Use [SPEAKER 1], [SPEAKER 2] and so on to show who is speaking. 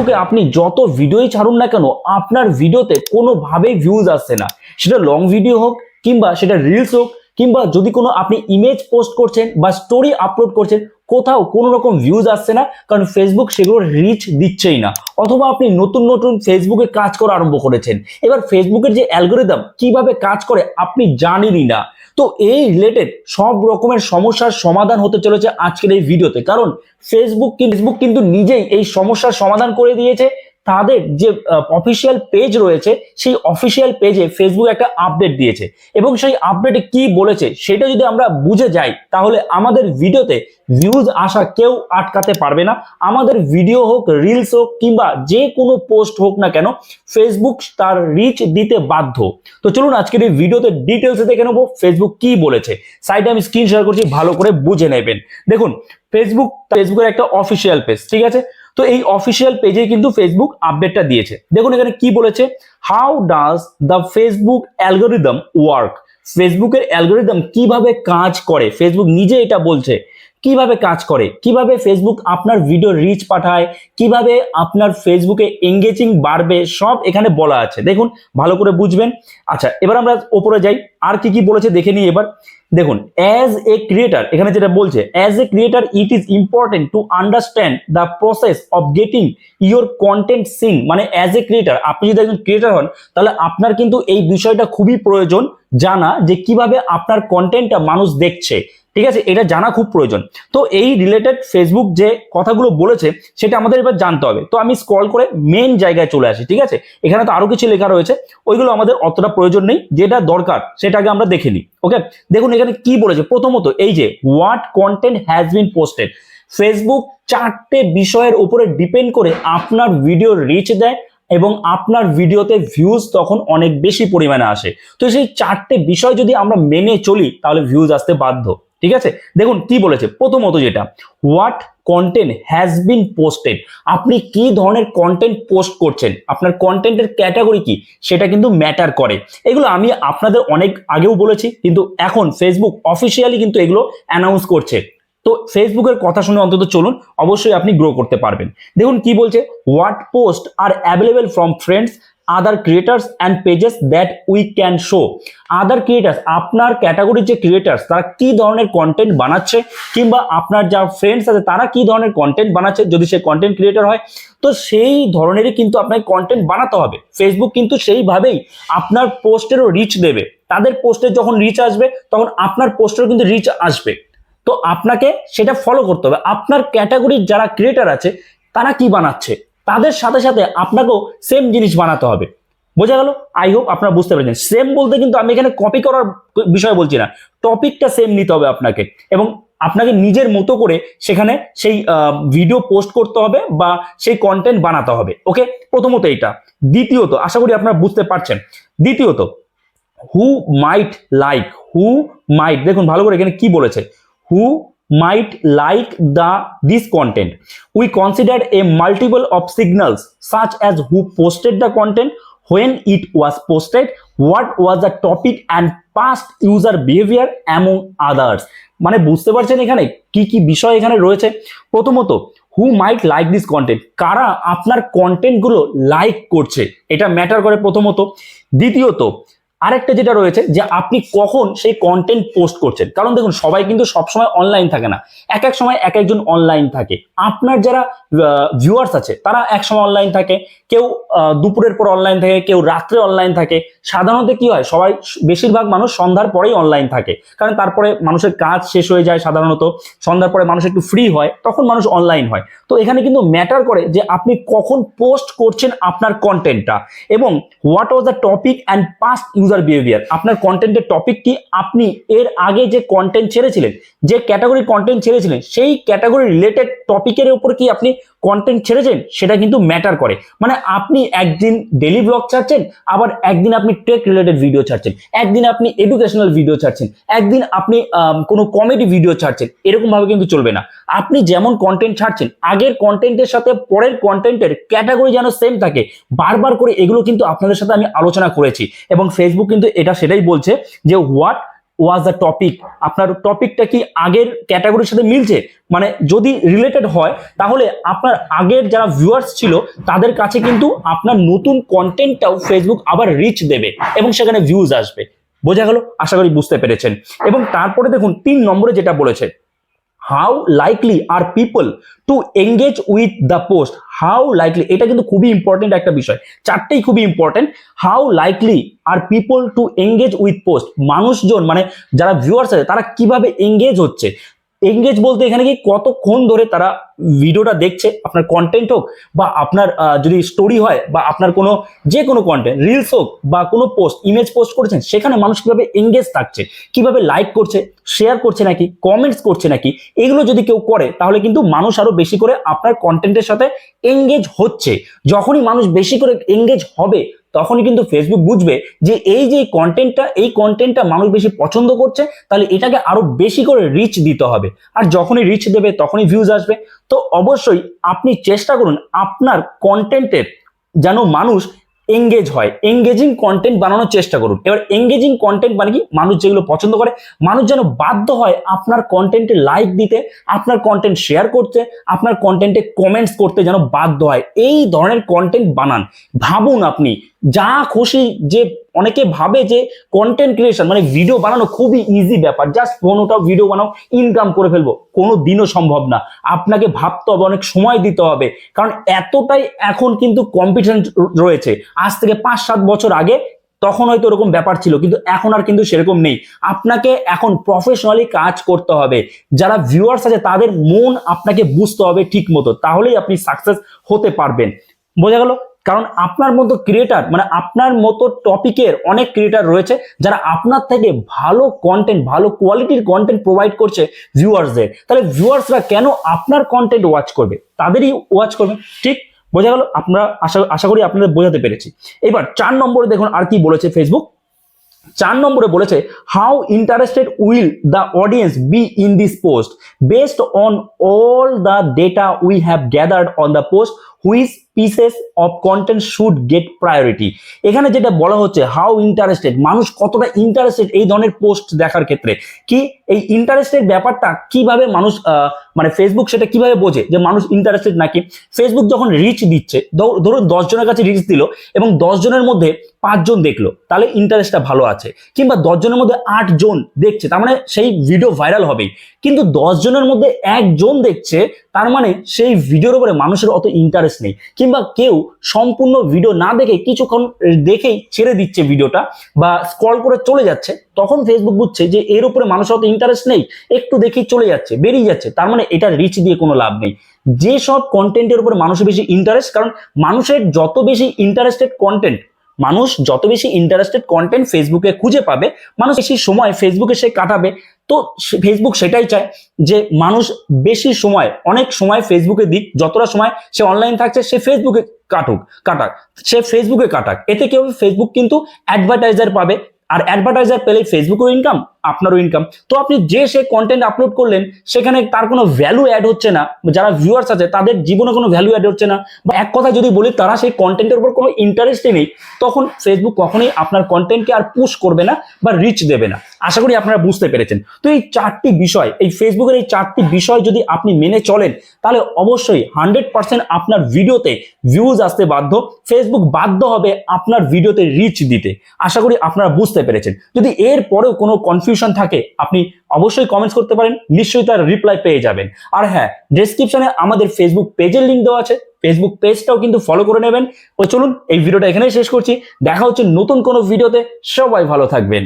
[SPEAKER 1] ফেসবুকে আপনি যত ভিডিওই ছাড়ুন না কেন, আপনার ভিডিওতে কোনোভাবেই ভিউজ আসছে না। সেটা লং ভিডিও হোক কিংবা সেটা রিলস হোক কিংবা যদি কোনো আপনি ইমেজ পোস্ট করছেন বা স্টোরি আপলোড করছেন, কোথাও কোনো রকম ভিউজ আসছে না, কারণ ফেসবুক সেগুলো রিচ দিচ্ছেই না। অথবা আপনি নতুন নতুন ফেসবুকে কাজ করা আরম্ভ করেছেন। এবার ফেসবুকের যে অ্যালগোরিদম কীভাবে কাজ করে আপনি জানেনই না। তো এই রিলেটেড সব রকমের সমস্যার সমাধান হতে চলেছে আজকের এই ভিডিওতে কারণ ফেসবুক ফেসবুক কিন্তু নিজেই এই সমস্যার সমাধান করে দিয়েছে। তাদের যে অফিসিয়াল পেজ রয়েছে, সেই অফিসিয়াল পেজে ফেসবুক একটা আপডেট দিয়েছে। এবং সেই আপডেটে কি বলেছে, সেটা যদি আমরা বুঝে যাই, তাহলে আমাদের ভিডিওতে ভিউজ আসা কেউ আটকাতে পারবে না। আমাদের ভিডিও হোক রিলস হোক, কিংবা যে কোনো পোস্ট হোক না কেন ফেসবুক তার রিচ দিতে বাধ্য। তো চলুন আজকের এই ভিডিওতে ডিটেলসে দেখে নেব ফেসবুক কি বলেছে। সাইডে আমি স্ক্রিন শেয়ার করছি, ভালো করে বুঝে নেবেন। দেখুন ফেসবুক ফেসবুকের একটা অফিসিয়াল পেজ ঠিক আছে? তো এই অফিসিয়াল পেজে কিন্তু ফেসবুক আপডেটটা দিয়েছে। দেখুন এখানে কি বলেছে? How does the Facebook algorithm work ফেসবুকের অ্যালগোরিদম কীভাবে কাজ করে? ফেসবুক নিজে এটা বলছে, কীভাবে কাজ করে? কীভাবে ফেসবুক আপনার ভিডিও রিচ পাঠায়? কীভাবে আপনার ফেসবুকে এঙ্গেজিং বাড়বে? সব এখানে বলা আছে। দেখুন, ভালো করে বুঝবেন। আচ্ছা এবার আমরা ওপরে যাই। আর কি কি বলেছে দেখে নিই এবার। দেখুন অ্যাজ এ ক্রিয়েটার এখানে যেটা বলছে as a creator it is important to understand the process of getting your content seen মানে অ্যাজ এ ক্রিয়েটার আপনি যদি একজন ক্রিয়েটার হন, তাহলে আপনার কিন্তু এই বিষয়টা খুবই প্রয়োজন জানা যে কীভাবে আপনার কন্টেন্টটা মানুষ দেখছে। ঠিক আছে? এটা জানা খুব প্রয়োজন। তো এই রিলেটেড ফেসবুক যে কথাগুলো বলেছে, সেটা আমাদের এবার জানতে হবে। তো আমি স্ক্রল করে মেন জায়গায় চলে আসি, ঠিক আছে? এখানে তো আরও কিছু লেখা রয়েছে। ওইগুলো আমাদের অতটা প্রয়োজন নেই। যেটা দরকার সেটাকে আমরা দেখে নিই ওকে দেখুন এখানে কি বলেছে। প্রথমত, এই যে what content has been posted Facebook চারটে বিষয়ের উপরে ডিপেন্ড করে আপনার ভিডিও রিচ দেয় এবং আপনার ভিডিওতে ভিউজ তখন অনেক বেশি পরিমাণে আসে। তো সেই চারটে বিষয় যদি আমরা মেনে চলি, তাহলে ভিউজ আসতে বাধ্য। ঠিক আছে? দেখুন কি বলেছে। প্রথমত যেটা what content has been posted আপনি কি ধরনের কন্টেন্ট পোস্ট করছেন? আপনার কন্টেন্টের ক্যাটাগরি কি? সেটা কিন্তু ম্যাটার করে। এগুলো আমি আপনাদের অনেক আগেও বলেছি, কিন্তু এখন ফেসবুক অফিসিয়ালি কিন্তু এগুলো অ্যানাউন্স করছে। তো ফেসবুকের কথা শুনে অন্তত চলুন, অবশ্যই আপনি গ্রো করতে পারবেন। দেখুন কি বলছে what post are available from friends other creators and pages that we can show other creators আপনার ক্যাটাগরির যে ক্রিয়েটার্স তারা কি ধরনের কন্টেন্ট বানাচ্ছে, কিংবা আপনার যা ফ্রেন্ডস আছে, তারা কি ধরনের কন্টেন্ট বানাচ্ছে, যদি সে কন্টেন্ট ক্রিয়েটার হয়, তো সেই ধরনেরই কিন্তু আপনাকে কন্টেন্ট বানাতে হবে। ফেসবুক কিন্তু সেইভাবেই আপনার পোস্টেরও রিচ দেবে। তাদের পোস্টের যখন রিচ আসবে, তখন আপনার পোস্টেরও কিন্তু রিচ আসবে। তো আপনাকে সেটা ফলো করতে হবে। আপনার ক্যাটাগরির যারা ক্রিয়েটার আছে, তারা কি বানাচ্ছে? তাদের সাথে সাথে আপনাকেও সেম জিনিস বানাতে হবে। বোঝা গেল? আই হোপ আপনারা বুঝতে পেরেছেন। সেম বলতে কিন্তু আমি এখানে কপি করার বিষয় বলছি না। টপিকটা সেম নিতে হবে আপনাকে এবং আপনাকে নিজের মতো করে সেখানে সেই ভিডিও পোস্ট করতে হবে বা সেই কন্টেন্ট বানাতে হবে। ওকে প্রথমত এইটা। দ্বিতীয়ত, আশা করি আপনারা বুঝতে পারছেন। দ্বিতীয়ত হু মাইট লাইক হু মাইট দেখুন ভালো করে এখানে কি বলেছে? হু might like the this content we considered a multiple of signals such as who posted the content when it was posted what was the topic and past user behavior among others মানে বুঝতে পারছেন এখানে কি কি বিষয় এখানে রয়েছে প্রথমত who might like this content কারা আপনার কন্টেন্টগুলো লাইক করছে এটা ম্যাটার করে প্রথমত দ্বিতীয়ত আরেকটা যেটা রয়েছে যে আপনি কখন সেই কন্টেন্ট পোস্ট করছেন। কারণ দেখুন, সবাই কিন্তু সবসময় অনলাইন থাকে না। এক এক সময় এক একজন অনলাইন থাকে। আপনার যারা ভিউয়ার্স আছে, তারা এক সময় অনলাইন থাকে। কেউ দুপুরের পর অনলাইন থাকে, কেউ রাত্রে অনলাইন থাকে। সাধারণত কি হয়, সবাই বেশিরভাগ মানুষ সন্ধ্যার পরেই অনলাইন থাকে। কারণ তারপরে মানুষের কাজ শেষ হয়ে যায় সাধারণত। সন্ধ্যার পরে মানুষ একটু ফ্রি হয়, তখন মানুষ অনলাইন হয়। তো এখানে কিন্তু ম্যাটার করে যে আপনি কখন পোস্ট করছেন আপনার কন্টেন্টটা এবং what was the topic and past user behaviour আপনার কন্টেন্টের টপিক কি? আপনি এর আগে যে কন্টেন্ট ছেড়েছিলেন, যে ক্যাটাগরি কন্টেন্ট ছেড়েছিলেন, সেই ক্যাটাগরি রিলেটেড টপিকের উপর কি আপনি কন্টেন্ট ছেড়েছেন? সেটা কিন্তু ম্যাটার করে। মানে আপনি একদিন ডেলি ব্লগ ছাড়ছেন, আবার একদিন আপনি টেক রিলেটেড ভিডিও ছাড়ছেন, একদিন আপনি এডুকেশনাল ভিডিও ছাড়ছেন, একদিন আপনি কোনো কমেডি ভিডিও ছাড়ছেন এরকম ভাবে কিন্তু চলবে না। আপনি যেমন কন্টেন্ট ছাড়ছেন, আগের কন্টেন্টের সাথে পরের কন্টেন্টের ক্যাটাগরি যেন সেম থাকে, বারবার করে এগুলো কিন্তু আপনাদের সাথে আমি আলোচনা করেছি এবং ফেসবুক কিন্তু এটা সেটাই বলছে যে হোয়াট ওয়াজ দ্য টপিক আপনার টপিকটা কি আগের ক্যাটাগরির সাথে মিলছে? মানে যদি রিলেটেড হয়, তাহলে আপনার আগের যারা ভিউয়ার্স ছিল, তাদের কাছে কিন্তু আপনার নতুন কন্টেন্টটাও ফেসবুক আবার রিচ দেবে এবং সেখানে ভিউজ আসবে। বোঝা গেল? আশা করি বুঝতে পেরেছেন। এবং তারপরে দেখুন, তিন নম্বরে যেটা বলেছে how likely are people to engage with the post how likely এটা কিন্তু খুবই ইম্পর্টেন্ট একটা বিষয়। চারটেই খুবই important how likely are people to engage with post মানুষজন মানে যারা ভিউয়ার্স আছে, তারা কীভাবে এঙ্গেজ হচ্ছে? এঙ্গেজ বলতে এখানে কি কতক্ষণ ধরে তারা ভিডিওটা দেখছে, আপনার কন্টেন্ট হোক বা আপনার যদি স্টোরি হয় বা আপনার কোনো যে কোনো কন্টেন্ট রিলস হোক বা কোনো পোস্ট ইমেজ পোস্ট করেছেন, সেখানে মানুষ কীভাবে এঙ্গেজ থাকছে, কীভাবে লাইক করছে শেয়ার করছে নাকি কমেন্টস করছে নাকি, এগুলো যদি কেউ করে, তাহলে কিন্তু মানুষ আরও বেশি করে আপনার কন্টেন্টের সাথে এঙ্গেজ হচ্ছে। যখনই মানুষ বেশি করে এঙ্গেজ হবে তখনই কিন্তু ফেসবুক বুঝবে যে এই যে কন্টেন্টটা এই কন্টেন্টটা মানুষ বেশি পছন্দ করছে, তাহলে এটাকে আরও বেশি করে রিচ দিতে হবে। আর যখনই রিচ দেবে, তখনই ভিউজ আসবে। তো অবশ্যই আপনি চেষ্টা করুন আপনার কন্টেন্টের যেন মানুষ এঙ্গেজ হয়। এঙ্গেজিং কন্টেন্ট বানানোর চেষ্টা করুন। এবার এঙ্গেজিং কন্টেন্ট মানে কি? মানুষ যেগুলো পছন্দ করে, মানুষ যেন বাধ্য হয় আপনার কন্টেন্টে লাইক দিতে, আপনার কন্টেন্ট শেয়ার করতে, আপনার কন্টেন্টে কমেন্টস করতে যেন বাধ্য হয়। এই ধরনের কন্টেন্ট বানান। ভাবুন আপনি, যা খুশি যে অনেকে ভাবে যে কন্টেন্ট ক্রিয়েশন মানে ভিডিও বানানো খুবই ইজি ব্যাপার। জাস্ট কোনোটা ভিডিও বানাও ইনকাম করে ফেলব। কোনো দিনও সম্ভব না। আপনাকে ভাবতে হবে, অনেক সময় দিতে হবে। কারণ এতটাই এখন কিন্তু কম্পিটিশন রয়েছে। আজ থেকে পাঁচ সাত বছর আগে তখন হয়তো এরকম ব্যাপার ছিল, কিন্তু এখন আর কিন্তু সেরকম নেই। আপনাকে এখন প্রফেশনালি কাজ করতে হবে। যারা ভিউয়ার্স আছে, তাদের মন আপনাকে বুঝতে হবে ঠিক মতো তাহলেই আপনি সাকসেস হতে পারবেন। বোঝা গেল? কারণ আপনার মতো ক্রিয়েটার মানে আপনার মতো টপিকের অনেক ক্রিয়েটার রয়েছে যারা আপনার থেকে ভালো কন্টেন্ট ভালো কোয়ালিটির কন্টেন্ট প্রোভাইড করছে ভিউয়ার্সদের তাহলে ভিউয়ার্সরা কেন আপনার কন্টেন্ট ওয়াচ করবে? তাদেরই ওয়াচ করবে। ঠিক বোঝা গেল? আমরা আশা আশা করি আপনাদের বোঝাতে পেরেছি। এবার চার নম্বরে দেখুন আর কি বলেছে ফেসবুক চার নম্বরে বলেছে how interested will the audience be in this post based on all the data we have gathered on the post which pieces of content should get priority এখানে যেটা বলা হচ্ছে হাউ ইন্টারেস্টেড মানুষ কতটা ইন্টারেস্টেড এই ধরনের পোস্ট দেখার ক্ষেত্রে? কি এই ইন্টারেস্টেড ব্যাপারটা কীভাবে মানুষ মানে ফেসবুক সেটা কীভাবে বোঝে যে মানুষ ইন্টারেস্টেড নাকি? ফেসবুক যখন রিচ দিচ্ছে, ধর- ধরুন দশজনের কাছে রিচ দিল এবং দশজনের মধ্যে পাঁচজন দেখল, তাহলে ইন্টারেস্টটা ভালো আছে। কিংবা দশজনের মধ্যে আট জন দেখছে, তার মানে সেই ভিডিও ভাইরাল হবেই। কিন্তু দশজনের মধ্যে একজন দেখছে, তার মানে সেই ভিডিওর উপরে মানুষের অত ইন্টারেস্ট নেই। কিংবা কেউ সম্পূর্ণ ভিডিও না দেখে কিছুক্ষণ দেখেই ছেড়ে দিচ্ছে ভিডিওটা বা স্ক্রল করে চলে যাচ্ছে, তখন ফেসবুক বুঝছে যে এর উপরে মানুষের অত ইন্টারেস্ট নেই, একটু দেখেই চলে যাচ্ছে, বেরিয়ে যাচ্ছে। তার মানে এটা রিচ দিয়ে কোনো লাভ নেই। যে সব কন্টেন্টের উপরে মানুষের বেশি ইন্টারেস্ট কারণ মানুষের যত বেশি ইন্টারেস্টেড কন্টেন্ট মানুষ যত বেশি ইন্টারেস্টেড কন্টেন্ট ফেসবুকে খুঁজে পাবে, মানুষ বেশি সময় ফেসবুকে সে কাটাবে তো ফেসবুক সেটাই চায় যে মানুষ বেশি সময়, অনেক সময় ফেসবুকে দিক, যতটা সময় সে অনলাইন থাকছে, সে ফেসবুকে কাটুক, কাটাক। সে ফেসবুকে কাটাক। এতে কেউ ফেসবুক কিন্তু অ্যাডভার্টাইজার পাবে। আর অ্যাডভার্টাইজার পেলে ফেসবুকেরও ইনকাম আপনারও ইনকাম তো আপনি যে সে কন্টেন্ট আপলোড করলেন, সেখানে তার কোনো ভ্যালু অ্যাড হচ্ছে না। যারা ভিউয়ার্স আছে, তাদের জীবনে কোনো ভ্যালু অ্যাড হচ্ছে না। বা এক কথা যদি বলি, তারা সেই কন্টেন্টের উপর কোনো ইন্টারেস্টই নেই, তখন ফেসবুক কখনোই আপনার কন্টেন্টকে আর পুশ করবে না বা রিচ দেবে না। আশা করি আপনারা বুঝতে পেরেছেন। তো এই চারটি বিষয়, এই ফেসবুকের এই চারটি বিষয় যদি আপনি মেনে চলেন, তাহলে অবশ্যই হান্ড্রেড পার্সেন্ট আপনার ভিডিওতে ভিউজ আসতে বাধ্য। ফেসবুক বাধ্য হবে আপনার ভিডিওতে রিচ দিতে। আশা করি আপনারা বুঝতে পেরেছেন। যদি এর পরেও কোনো কনফিউশন থাকে, আপনি অবশ্যই কমেন্টস করতে পারেন, নিশ্চয়ই তার রিপ্লাই পেয়ে যাবেন। আর হ্যাঁ ডেসক্রিপশনে আমাদের ফেসবুক পেজের লিঙ্ক দেওয়া আছে। ফেসবুক পেজটাও কিন্তু ফলো করে নেবেন। ও চলুন, এই ভিডিওটা এখানেই শেষ করছি। দেখা হচ্ছে নতুন কোনো ভিডিওতে। সবাই ভালো থাকবেন।